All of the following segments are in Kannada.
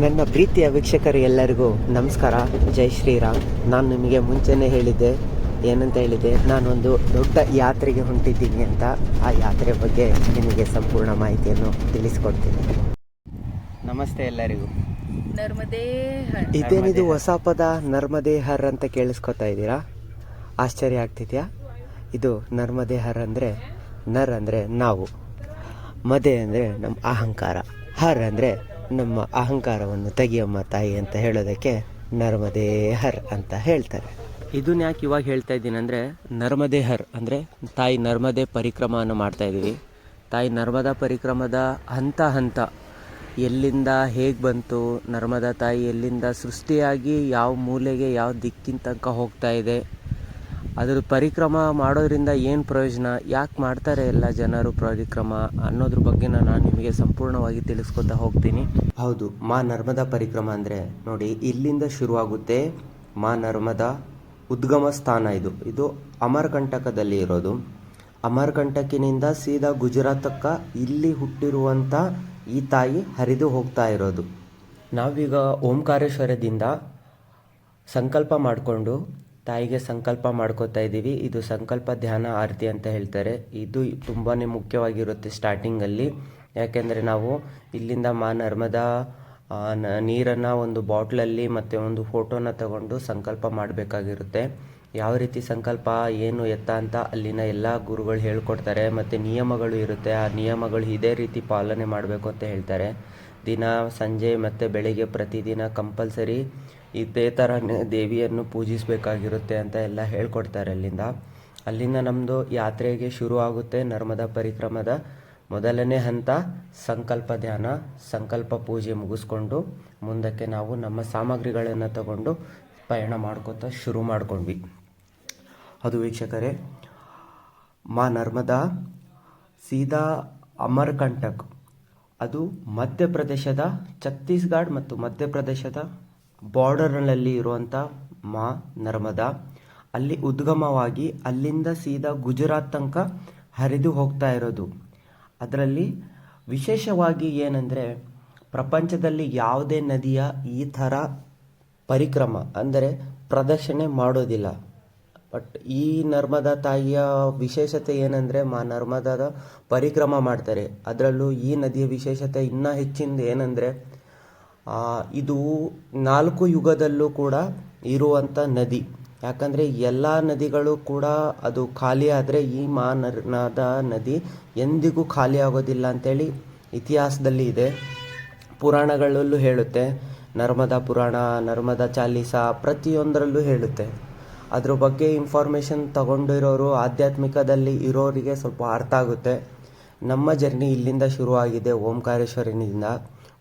ನನ್ನ ಪ್ರೀತಿಯ ವೀಕ್ಷಕರು ಎಲ್ಲರಿಗೂ ನಮಸ್ಕಾರ. ಜೈ ಶ್ರೀರಾಮ್. ನಾನು ನಿಮಗೆ ಮುಂಚೆನೇ ಹೇಳಿದ್ದೆ ಏನಂತ ಹೇಳಿದ್ದೆ ನಾನೊಂದು ದೊಡ್ಡ ಯಾತ್ರೆಗೆ ಹೊಂಟಿದ್ದೀನಿ ಅಂತ. ಆ ಯಾತ್ರೆ ಬಗ್ಗೆ ನಿಮಗೆ ಸಂಪೂರ್ಣ ಮಾಹಿತಿಯನ್ನು ತಿಳಿಸ್ಕೊಡ್ತೀನಿ. ನಮಸ್ತೆ ಎಲ್ಲರಿಗೂ. ಇದೇನಿದು ಹೊಸ ಪದ ನರ್ಮದೆ ಹರ್ ಅಂತ ಕೇಳಿಸ್ಕೊತಾ ಇದ್ದೀರಾ? ಆಶ್ಚರ್ಯ ಆಗ್ತಿದ್ಯಾ? ಇದು ನರ್ಮದೇ ಹರ್ ಅಂದರೆ ನರ್ ಅಂದರೆ ನಾವು. ಮದೆ ಅಂದರೆ ನಮ್ಮ ಅಹಂಕಾರ. ಹರ್ ಅಂದರೆ ನಮ್ಮ ಅಹಂಕಾರವನ್ನು ತೆಗೆಯಮ್ಮ ತಾಯಿ ಅಂತ ಹೇಳೋದಕ್ಕೆ ನರ್ಮದೇ ಹರ್ ಅಂತ ಹೇಳ್ತಾರೆ. ಇದನ್ನ ಯಾಕೆ ಇವಾಗ ಹೇಳ್ತಾ ಇದ್ದೀನಿ ಅಂದರೆ ನರ್ಮದೇ ಹರ್ ಅಂದರೆ ತಾಯಿ ನರ್ಮದೆ ಪರಿಕ್ರಮವನ್ನು ಮಾಡ್ತಾ ಇದ್ದೀವಿ ತಾಯಿ ನರ್ಮದಾ ಪರಿಕ್ರಮದ ಹಂತ ಹಂತ ಎಲ್ಲಿಂದ ಹೇಗೆ ಬಂತು, ನರ್ಮದಾ ತಾಯಿ ಎಲ್ಲಿಂದ ಸೃಷ್ಟಿಯಾಗಿ ಯಾವ ಮೂಲೆಗೆ ಯಾವ ದಿಕ್ಕಿನ ತನಕ ಹೋಗ್ತಾ ಇದೆ ಅದ್ರ ಪರಿಕ್ರಮ ಮಾಡೋದ್ರಿಂದ ಏನು ಪ್ರಯೋಜನ? ಯಾಕೆ ಮಾಡ್ತಾರೆ ಎಲ್ಲ ಜನರು ಪರಿಕ್ರಮ ಅನ್ನೋದ್ರ ಬಗ್ಗೆ ನಾನು ನಿಮಗೆ ಸಂಪೂರ್ಣವಾಗಿ ತಿಳಿಸ್ಕೊತಾ ಹೋಗ್ತೀನಿ. ಹೌದು, ಮಾ ನರ್ಮದಾ ಪರಿಕ್ರಮ ಅಂದರೆ ನೋಡಿ, ಇಲ್ಲಿಂದ ಶುರುವಾಗುತ್ತೆ ಮಾ ನರ್ಮದಾ ಉದ್ಗಮ ಸ್ಥಾನ ಇದು. ಇದು ಅಮರಕಂಟಕದಲ್ಲಿ ಇರೋದು. ಅಮರಕಂಟಕಿನಿಂದ ಸೀದಾ ಗುಜರಾತಕ್ಕ ಇಲ್ಲಿ ಹುಟ್ಟಿರುವಂಥ ಈ ತಾಯಿ ಹರಿದು ಹೋಗ್ತಾ ಇರೋದು. ನಾವೀಗ ಓಂಕಾರೇಶ್ವರದಿಂದ ಸಂಕಲ್ಪ ಮಾಡಿಕೊಂಡು ತಾಯಿಗೆ ಸಂಕಲ್ಪ ಮಾಡ್ಕೋತಾ ಇದ್ದೀವಿ. ಇದು ಸಂಕಲ್ಪ ಧ್ಯಾನ ಆರತಿ ಅಂತ ಹೇಳ್ತಾರೆ. ಇದು ತುಂಬಾ ಮುಖ್ಯವಾಗಿರುತ್ತೆ ಸ್ಟಾರ್ಟಿಂಗಲ್ಲಿ. ಯಾಕೆಂದರೆ ನಾವು ಇಲ್ಲಿಂದ ಮಾ ನರ್ಮದಾ ನೀರನ್ನು ಒಂದು ಬಾಟ್ಲಲ್ಲಿ ಮತ್ತು ಒಂದು ಫೋಟೋನ ತಗೊಂಡು ಸಂಕಲ್ಪ ಮಾಡಬೇಕಾಗಿರುತ್ತೆ. ಯಾವ ರೀತಿ ಸಂಕಲ್ಪ, ಏನು ಎತ್ತ ಅಂತ ಅಲ್ಲಿನ ಎಲ್ಲ ಗುರುಗಳು ಹೇಳ್ಕೊಡ್ತಾರೆ. ಮತ್ತು ನಿಯಮಗಳು ಇರುತ್ತೆ. ಆ ನಿಯಮಗಳು ಇದೇ ರೀತಿ ಪಾಲನೆ ಮಾಡಬೇಕು ಅಂತ ಹೇಳ್ತಾರೆ. ದಿನ, ಸಂಜೆ ಮತ್ತು ಬೆಳಿಗ್ಗೆ ಪ್ರತಿದಿನ ಕಂಪಲ್ಸರಿ ಇದೇ ಥರನೇ ದೇವಿಯನ್ನು ಪೂಜಿಸಬೇಕಾಗಿರುತ್ತೆ ಅಂತ ಎಲ್ಲ ಹೇಳ್ಕೊಡ್ತಾರೆ ಅಲ್ಲಿಂದ. ಅಲ್ಲಿಂದ ನಮ್ಮದು ಯಾತ್ರೆಗೆ ಶುರು ಆಗುತ್ತೆ ನರ್ಮದಾ ಪರಿಕ್ರಮದ ಮೊದಲನೇ ಹಂತ ಸಂಕಲ್ಪ ಧ್ಯಾನ, ಸಂಕಲ್ಪ ಪೂಜೆ ಮುಗಿಸ್ಕೊಂಡು ಮುಂದಕ್ಕೆ ನಾವು ನಮ್ಮ ಸಾಮಗ್ರಿಗಳನ್ನು ತಗೊಂಡು ಪಯಣ ಮಾಡ್ಕೋತಾ ಶುರು ಮಾಡ್ಕೊಂಡ್ವಿ. ಅದು ವೀಕ್ಷಕರೇ, ಮಾ ನರ್ಮದಾ ಸೀದಾ ಅಮರ್ಕಂಟಕ್ ಅದು ಮಧ್ಯಪ್ರದೇಶದ ಛತ್ತೀಸ್ಗಢ ಮತ್ತು ಮಧ್ಯಪ್ರದೇಶದ ಬಾರ್ಡರ್ನಲ್ಲಿ ಇರುವಂಥ ಮಾ ನರ್ಮದಾ. ಅಲ್ಲಿ ಉದ್ಗಮವಾಗಿ ಅಲ್ಲಿಂದ ಸೀದಾ ಗುಜರಾತ್ ತನಕ ಹರಿದು ಹೋಗ್ತಾ ಇರೋದು. ಅದರಲ್ಲಿ ವಿಶೇಷವಾಗಿ ಏನಂದರೆ ಪ್ರಪಂಚದಲ್ಲಿ ಯಾವುದೇ ನದಿಯ ಈ ಥರ ಪರಿಕ್ರಮ ಅಂದರೆ ಪ್ರದರ್ಶನೆ ಮಾಡೋದಿಲ್ಲ. ಬಟ್ ಈ ನರ್ಮದಾ ತಾಯಿಯ ವಿಶೇಷತೆ ಏನಂದರೆ ಮಾ ನರ್ಮದಾದ ಪರಿಕ್ರಮ ಮಾಡ್ತಾರೆ. ಅದರಲ್ಲೂ ಈ ನದಿಯ ವಿಶೇಷತೆ ಇನ್ನೂ ಹೆಚ್ಚಿಂದ ಏನಂದರೆ ಇದು ನಾಲ್ಕು ಯುಗದಲ್ಲೂ ಕೂಡ ಇರುವಂಥ ನದಿ. ಯಾಕಂದರೆ ಎಲ್ಲ ನದಿಗಳು ಕೂಡ ಅದು ಖಾಲಿ ಆದರೆ ಈ ಮಾ ನರ್ಮದಾ ನದಿ ಎಂದಿಗೂ ಖಾಲಿ ಆಗೋದಿಲ್ಲ ಅಂತೇಳಿ ಇತಿಹಾಸದಲ್ಲಿ ಇದೆ. ಪುರಾಣಗಳಲ್ಲೂ ಹೇಳುತ್ತೆ. ನರ್ಮದಾ ಪುರಾಣ, ನರ್ಮದಾ ಚಾಲೀಸ ಪ್ರತಿಯೊಂದರಲ್ಲೂ ಹೇಳುತ್ತೆ. ಅದ್ರ ಬಗ್ಗೆ ಇನ್ಫಾರ್ಮೇಷನ್ ತಗೊಂಡಿರೋರು ಆಧ್ಯಾತ್ಮಿಕದಲ್ಲಿ ಇರೋರಿಗೆ ಸ್ವಲ್ಪ ಅರ್ಥ ಆಗುತ್ತೆ. ನಮ್ಮ ಜರ್ನಿ ಇಲ್ಲಿಂದ ಶುರುವಾಗಿದೆ ಓಂಕಾರೇಶ್ವರನಿಂದ.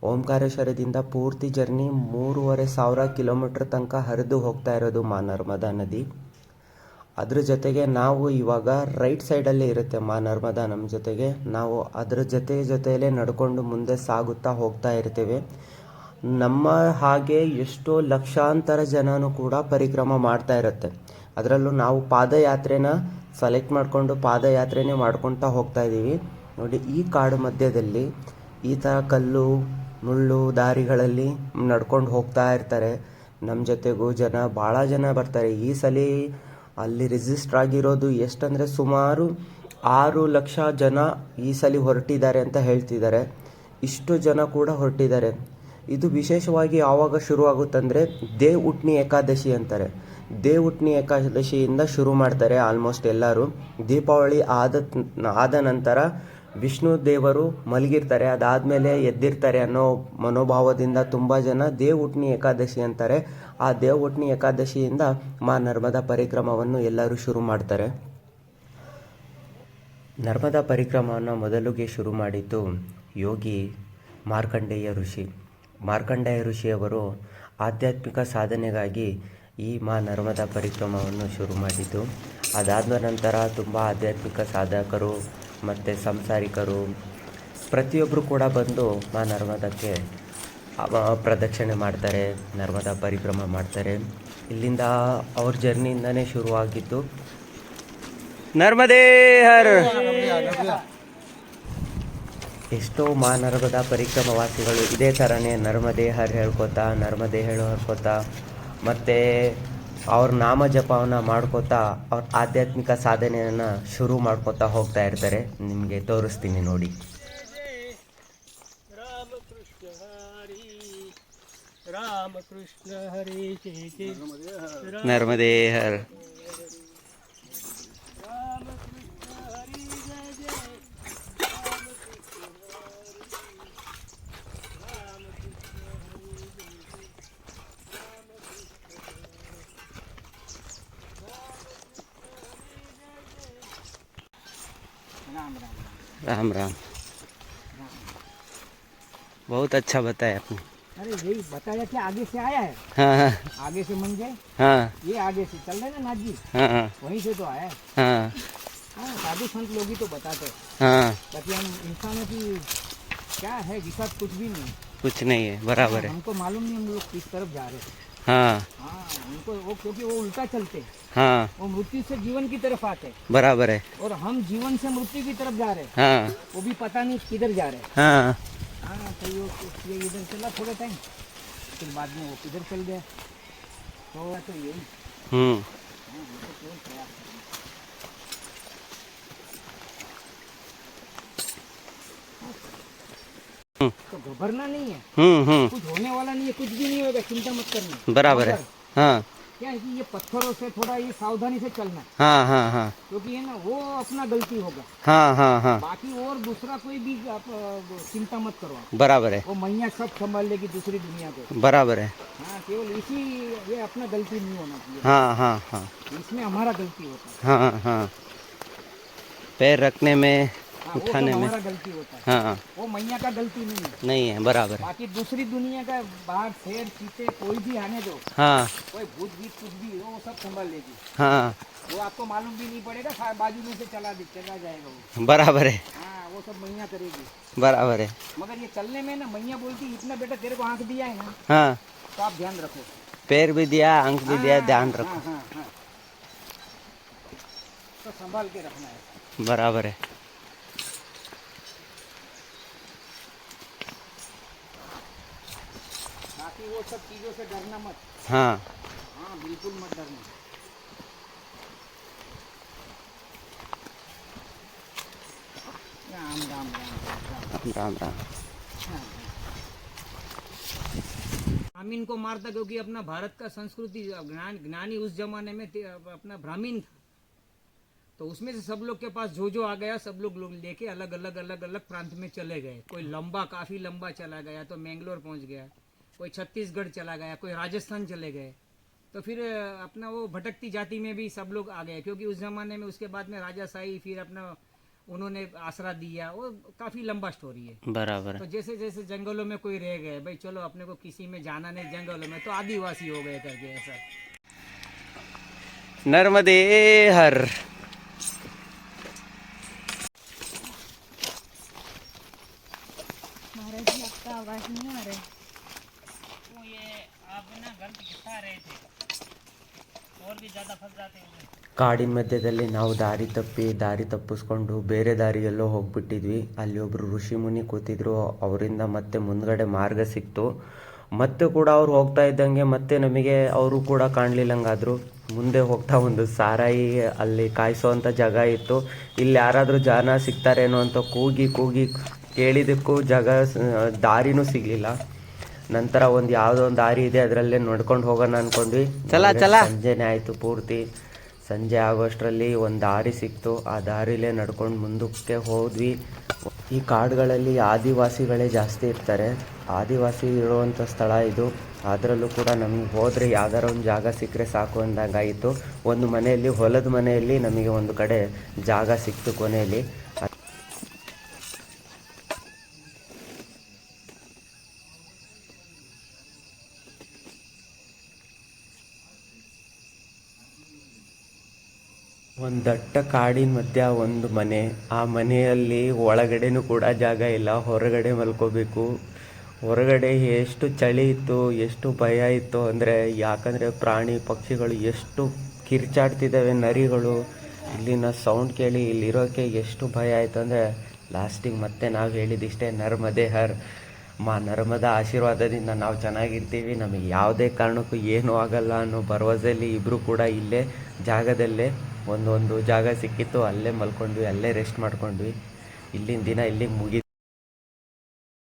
ಓಂಕಾರೇಶ್ವರದಿಂದ ಪೂರ್ತಿ ಜರ್ನಿ ಮೂರುವರೆ ಸಾವಿರ ಕಿಲೋಮೀಟ್ರ್ ತನಕ ಹರಿದು ಹೋಗ್ತಾ ಇರೋದು ಮಾ ನರ್ಮದಾ ನದಿ. ಅದ್ರ ಜೊತೆಗೆ ನಾವು ಇವಾಗ ರೈಟ್ ಸೈಡಲ್ಲೇ ಇರುತ್ತೆ ಮಾ ನರ್ಮದಾ ನಮ್ಮ ಜೊತೆಗೆ. ನಾವು ಅದ್ರ ಜೊತೆ ಜೊತೆಯಲ್ಲೇ ನಡ್ಕೊಂಡು ಮುಂದೆ ಸಾಗುತ್ತಾ ಹೋಗ್ತಾ ಇರ್ತೇವೆ. ನಮ್ಮ ಹಾಗೆ ಎಷ್ಟೋ ಲಕ್ಷಾಂತರ ಜನನೂ ಕೂಡ ಪರಿಕ್ರಮ ಮಾಡ್ತಾ ಇರುತ್ತೆ. ಅದರಲ್ಲೂ ನಾವು ಪಾದಯಾತ್ರೆನ ಸೆಲೆಕ್ಟ್ ಮಾಡಿಕೊಂಡು ಪಾದಯಾತ್ರೆನೇ ಮಾಡ್ಕೊತಾ ಹೋಗ್ತಾ ಇದ್ದೀವಿ. ನೋಡಿ, ಈ ಕಾಡು ಮಧ್ಯದಲ್ಲಿ ಈ ಥರ ಕಲ್ಲು, ಮುಳ್ಳು ದಾರಿಗಳಲ್ಲಿ ನಡ್ಕೊಂಡು ಹೋಗ್ತಾ ಇರ್ತಾರೆ. ನಮ್ಮ ಜೊತೆಗೂ ಜನ ಭಾಳ ಜನ ಬರ್ತಾರೆ. ಈ ಸಲ ಅಲ್ಲಿ ರಿಜಿಸ್ಟರ್ ಆಗಿರೋದು ಎಷ್ಟಂದರೆ ಸುಮಾರು ಆರು ಲಕ್ಷ ಜನ ಈ ಸಲ ಹೊರಟಿದ್ದಾರೆ ಅಂತ ಹೇಳ್ತಿದ್ದಾರೆ. ಇಷ್ಟು ಜನ ಕೂಡ ಹೊರಟಿದ್ದಾರೆ. ಇದು ವಿಶೇಷವಾಗಿ ಯಾವಾಗ ಶುರುವಾಗುತ್ತಂದರೆ ದೇವ್ ಉಟ್ನಿ ಏಕಾದಶಿ ಅಂತಾರೆ. ದೇವ್ ಉಟ್ನಿ ಏಕಾದಶಿಯಿಂದ ಶುರು ಮಾಡ್ತಾರೆ ಆಲ್ಮೋಸ್ಟ್ ಎಲ್ಲರೂ. ದೀಪಾವಳಿ ಆದ ಆದ ನಂತರ ವಿಷ್ಣು ದೇವರು ಮಲಗಿರ್ತಾರೆ. ಅದಾದಮೇಲೆ ಎದ್ದಿರ್ತಾರೆ ಅನ್ನೋ ಮನೋಭಾವದಿಂದ ತುಂಬ ಜನ ದೇವ್ ಉಟ್ನಿ ಏಕಾದಶಿ ಅಂತಾರೆ. ಆ ದೇವ್ ಉಟ್ನಿ ಏಕಾದಶಿಯಿಂದ ಮಾ ನರ್ಮದಾ ಪರಿಕ್ರಮವನ್ನು ಎಲ್ಲರೂ ಶುರು ಮಾಡ್ತಾರೆ. ನರ್ಮದಾ ಪರಿಕ್ರಮವನ್ನು ಮೊದಲಿಗೆ ಶುರು ಮಾಡಿದ್ದು ಯೋಗಿ ಮಾರ್ಕಂಡೇಯ ಋಷಿ. ಮಾರ್ಕಂಡೇಯ ಋಷಿಯವರು ಆಧ್ಯಾತ್ಮಿಕ ಸಾಧನೆಗಾಗಿ ಈ ಮಾ ನರ್ಮದಾ ಪರಿಕ್ರಮವನ್ನು ಶುರು ಮಾಡಿದ್ದು. ಅದಾದ ನಂತರ ತುಂಬ ಆಧ್ಯಾತ್ಮಿಕ ಸಾಧಕರು ಮತ್ತು ಸಂಸಾರಿಕರು ಪ್ರತಿಯೊಬ್ಬರು ಕೂಡ ಬಂದು ಮಾ ನರ್ಮದಕ್ಕೆ ಪ್ರದಕ್ಷಿಣೆ ಮಾಡ್ತಾರೆ, ನರ್ಮದಾ ಪರಿಕ್ರಮ ಮಾಡ್ತಾರೆ. ಇಲ್ಲಿಂದ ಅವ್ರ ಜರ್ನಿಯಿಂದನೇ ಶುರುವಾಗಿದ್ದು. ನರ್ಮದೇ ಹರ್! ಎಷ್ಟೋ ಮಾನರ್ಗದ ಪರಿಕ್ರಮವಾಸಿಗಳು ಇದೇ ಥರನೇ ನರ್ಮದೇ ಹರ್ ಹೇಳ್ಕೊತಾ ನರ್ಮದೇ ಹೇಳು ಹರ್ಕೋತಾ ಮತ್ತು ಅವ್ರ ನಾಮ ಜಪವನ್ನು ಮಾಡ್ಕೋತಾ ಅವ್ರ ಆಧ್ಯಾತ್ಮಿಕ ಸಾಧನೆಯನ್ನು ಶುರು ಮಾಡ್ಕೋತಾ ಹೋಗ್ತಾ ಇರ್ತಾರೆ. ನಿಮಗೆ ತೋರಿಸ್ತೀನಿ ನೋಡಿ. ರಾಮಕೃಷ್ಣ ಹರಿ ನರ್ಮದೇ ಹರ್. राम राम। बहुत अच्छा बताया आपने। अरे यही बताया कि आगे से आया है। हाँ हाँ। आगे से मंजे हाँ। ये आगे से चल रहे ना नाथ जी हाँ हाँ। वहीं से तो आया है। हाँ। हाँ साधु संत लोग ही तो बताते हैं। हाँ। बाकी हम इंसानों की क्या है जिसका कुछ भी नहीं। कुछ नहीं है बराबर है। हमको मालूम नहीं हम लोग किस तरफ़ जा रहे हैं। हाँ। हाँ उनको वो क्योंकि वो उल्टा चलते हैं। हाँ। वो मृत्यु से जीवन की तरफ़ आते हैं। बराबर है। और हम जीवन से मृत्यु की तरफ़ जा रहे हैं। हाँ। वो भी पता नहीं किधर जा रहे हैं। हाँ। हाँ तो ये ये इधर चला थोड़ा टाइम फिर बाद में वो किधर चल गया। तो तो यही। हम्म हाँ, हमको केवल प्रयास करना है। तो घबरना नहीं है। हम्म हम्म। कुछ होने वाला नहीं है कुछ भी नहीं होगा चिंता मत करना। बराबर है हाँ। क्या है कि ये पत्थरों से थोड़ा ये सावधानी से चलना। है हाँ हाँ। हाँ क्योंकि है ना वो अपना गलती होगा। हाँ हाँ हाँ। बाकी और दूसरा कोई भी आप चिंता मत करो बराबर है। वो मैया सब संभाल लेगी दूसरी दुनिया को। बराबर है। हाँ केवल इसी ये अपना गलती नहीं होना चाहिए। हाँ हाँ हाँ। इसमें हमारा गलती होता है। हाँ हाँ। पैर रखने में हाँ, तो उठाने में। गलती होता है। हाँ वो मैया का गलती नहीं है। नहीं है बराबर बाकी दूसरी दुनिया का बाहर शेर चीते कोई भी आने दो। हाँ। कोई भूत भीत कुछ भी हो वो सब संभाल लेगी। हाँ। वो आपको मालूम भी नहीं पड़ेगा बाजू में से चला दे- चला जाएगा वो। बराबर है। हाँ वो सब मैया करेगी। बराबर है। मगर ये चलने में ना मैया बोलती इतना बेटा तेरे को आँख दिया है ना हाँ। तो आप ध्यान रखो। पैर भी दिया अंक भी दिया हाँ, ध्यान रखो। तो संभाल के रखना है। बराबर है बाकी वो सब चीज़ों से डरना मत। हाँ। हाँ बिल्कुल मत डरना। राम राम राम राम राम। राम हाँ, ब्राह्मीण को मारता क्योंकि अपना भारत का संस्कृति ज्ञान ज्ञानी उस जमाने में थे, अपना ब्राह्मीण था। तो उसमें से सब लोग के पास जो जो आ गया सब लोग लोग लेके अलग अलग अलग अलग प्रांत में चले गए। कोई लंबा काफ़ी लंबा चला गया तो मैंगलोर पहुँच गया। कोई छत्तीसगढ़ चला गया कोई राजस्थान चले गए तो फिर अपना वो भटकती जाति में भी सब लोग आ गए क्योंकि उस जमाने में उसके बाद में राजा राजाशाही फिर अपना उन्होंने आसरा दिया वो काफ़ी लंबा स्टोरी है। बराबर तो जैसे जैसे जंगलों में कोई रह गए भाई चलो अपने को किसी में जाना नहीं जंगलों में तो आदिवासी हो गए करके ऐसा। नर्मदे हर ಕಾಡಿನ ಮಧ್ಯದಲ್ಲಿ ನಾವು ದಾರಿ ತಪ್ಪಿ ದಾರಿ ತಪ್ಪಿಸ್ಕೊಂಡು ಬೇರೆ ದಾರಿಯಲ್ಲೋ ಹೋಗ್ಬಿಟ್ಟಿದ್ವಿ. ಅಲ್ಲಿ ಒಬ್ರು ಋಷಿ ಮುನಿ ಕೂತಿದ್ರು. ಅವರಿಂದ ಮತ್ತೆ ಮುಂದ್ಗಡೆ ಮಾರ್ಗ ಸಿಕ್ತು. ಮತ್ತೆ ಕೂಡ ಅವ್ರು ಹೋಗ್ತಾ ಇದ್ದಂಗೆ ಮತ್ತೆ ನಮಗೆ ಅವರು ಕೂಡ ಕಾಣಲಿಲ್ಲಂಗಾದ್ರು. ಮುಂದೆ ಹೋಗ್ತಾ ಒಂದು ಸಾರಾಯಿ ಅಲ್ಲಿ ಕಾಯಿಸೋವಂಥ ಜಾಗ ಇತ್ತು. ಇಲ್ಲಿ ಯಾರಾದರೂ ಜನ ಸಿಗ್ತಾರೇನೋ ಅಂತ ಕೂಗಿ ಕೂಗಿ ಕೇಳಿದಕ್ಕೂ ಜಾಗ ದಾರಿನೂ ಸಿಗಲಿಲ್ಲ. ನಂತರ ಒಂದು ಯಾವುದೋ ಒಂದ್ ದಾರಿ ಇದೆ ಅದರಲ್ಲೇ ನೋಡ್ಕೊಂಡು ಹೋಗೋಣ ಅನ್ಕೊಂಡ್ವಿ. ಸಂಜೆನೆ ಆಯ್ತು ಪೂರ್ತಿ. ಸಂಜೆ ಆಗೋಷ್ಟರಲ್ಲಿ ಒಂದು ದಾರಿ ಸಿಕ್ತು. ಆ ದಾರಿಲೇ ನಡ್ಕೊಂಡು ಮುಂದಕ್ಕೆ ಹೋದ್ವಿ. ಈ ಕಾಡುಗಳಲ್ಲಿ ಆದಿವಾಸಿಗಳೇ ಜಾಸ್ತಿ ಇರ್ತಾರೆ. ಆದಿವಾಸಿ ಇರುವಂಥ ಸ್ಥಳ ಇದು. ಅದರಲ್ಲೂ ಕೂಡ ನಮಗೆ ಹೋದ್ರೆ ಯಾವ್ದಾರ ಒಂದು ಜಾಗ ಸಿಕ್ಕರೆ ಸಾಕು ಅಂದಾಗಾಯಿತು. ಒಂದು ಮನೆಯಲ್ಲಿ ಹೊಲದ ಮನೆಯಲ್ಲಿ ನಮಗೆ ಒಂದು ಕಡೆ ಜಾಗ ಸಿಕ್ತು ಕೊನೆಯಲ್ಲಿ. ಒಂದು ದಟ್ಟ ಕಾಡಿನ ಮಧ್ಯ ಒಂದು ಮನೆ. ಆ ಮನೆಯಲ್ಲಿ ಒಳಗಡೆನೂ ಕೂಡ ಜಾಗ ಇಲ್ಲ. ಹೊರಗಡೆ ಮಲ್ಕೋಬೇಕು. ಹೊರಗಡೆ ಎಷ್ಟು ಚಳಿ ಇತ್ತು, ಎಷ್ಟು ಭಯ ಇತ್ತು ಅಂದರೆ ಯಾಕಂದರೆ ಪ್ರಾಣಿ ಪಕ್ಷಿಗಳು ಎಷ್ಟು ಕಿರ್ಚಾಡ್ತಿದ್ದಾವೆ ನರಿಗಳು. ಇಲ್ಲಿನ ಸೌಂಡ್ ಕೇಳಿ ಇಲ್ಲಿರೋಕೆ ಎಷ್ಟು ಭಯ ಆಯಿತು ಅಂದರೆ ಲಾಸ್ಟಿಗೆ ಮತ್ತೆ ನಾವು ಹೇಳಿದಿಷ್ಟೇ ನರ್ಮದೆ ಹರ್ ಮಾ, ನರ್ಮದ ಆಶೀರ್ವಾದದಿಂದ ನಾವು ಚೆನ್ನಾಗಿರ್ತೀವಿ. ನಮಗೆ ಯಾವುದೇ ಕಾರಣಕ್ಕೂ ಏನೂ ಆಗಲ್ಲ ಅನ್ನೋ ಭರವಸೆಯಲ್ಲಿ ಇಬ್ಬರು ಕೂಡ ಇಲ್ಲೇ ಜಾಗದಲ್ಲೇ ಒಂದೊಂದು ಜಾಗ ಸಿಕ್ಕಿತ್ತು ಅಲ್ಲೇ ಮಲ್ಕೊಂಡ್ವಿ ಅಲ್ಲೇ ರೆಸ್ಟ್ ಮಾಡ್ಕೊಂಡ್ವಿ. ಇಲ್ಲಿನ ದಿನ ಇಲ್ಲಿಗೆ ಮುಗಿ